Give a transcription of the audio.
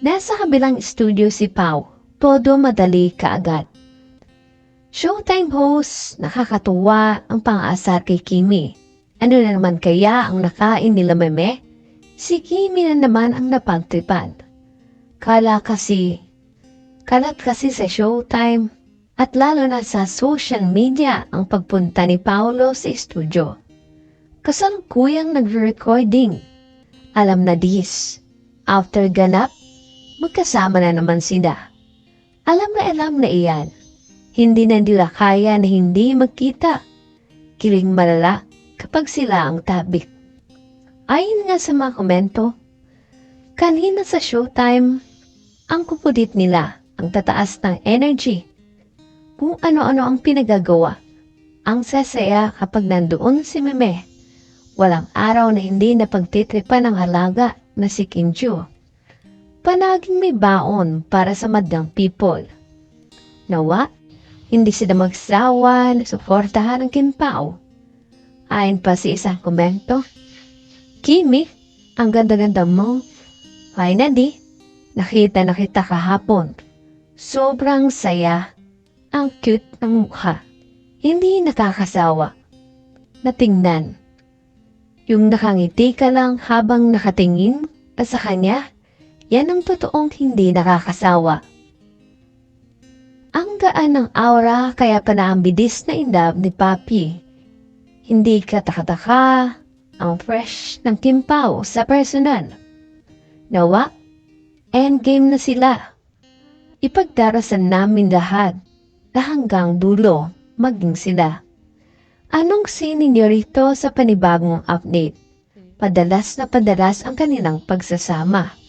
Nasa kabilang studio si Pau. Todo madali kaagad. Showtime host, nakakatuwa ang pang-aasar kay Kimi. Ano na naman kaya ang nakain nila meme? Si Kimi na naman ang napagtripan. Kala kasi, kalat kasi sa showtime at lalo na sa social media ang pagpunta ni Paolo sa studio. Kasalukuyang nag-recording. Alam na dis. After ganap, magkasama na naman sila. Alam na alam na iyan. Hindi na nila kaya na hindi magkita. Kiling malala kapag sila ang tabik. Ayon nga sa mga komento, kanina sa showtime, ang kupudit nila ang tataas ng energy. Kung ano-ano ang pinagagawa. Ang sasaya kapag nandoon si Meme. Walang araw na hindi napagtitripan ng halaga na si Kinju. Panaging may baon para sa madang people. Nawa, hindi sila magsawa na suportahan ng Kinpao. Ayon pa si isang komento, Kimi, ang ganda-ganda mo. Di, nakita na kita kahapon. Sobrang saya. Ang cute ng mukha. Hindi nakakasawa. Natingnan. Yung nakangiti ka lang habang nakatingin ka sa kanya, yan ang totoong hindi nakakasawa. Ang gaan ng aura kaya pa na indab ni Papi. Hindi ka takataka ang fresh ng kimpaw sa personal. Nawa, endgame na sila. Ipagdarasan namin lahat na hanggang dulo maging sila. Anong sinin niyo rito sa panibagong update? Padalas na padalas ang kanilang pagsasama.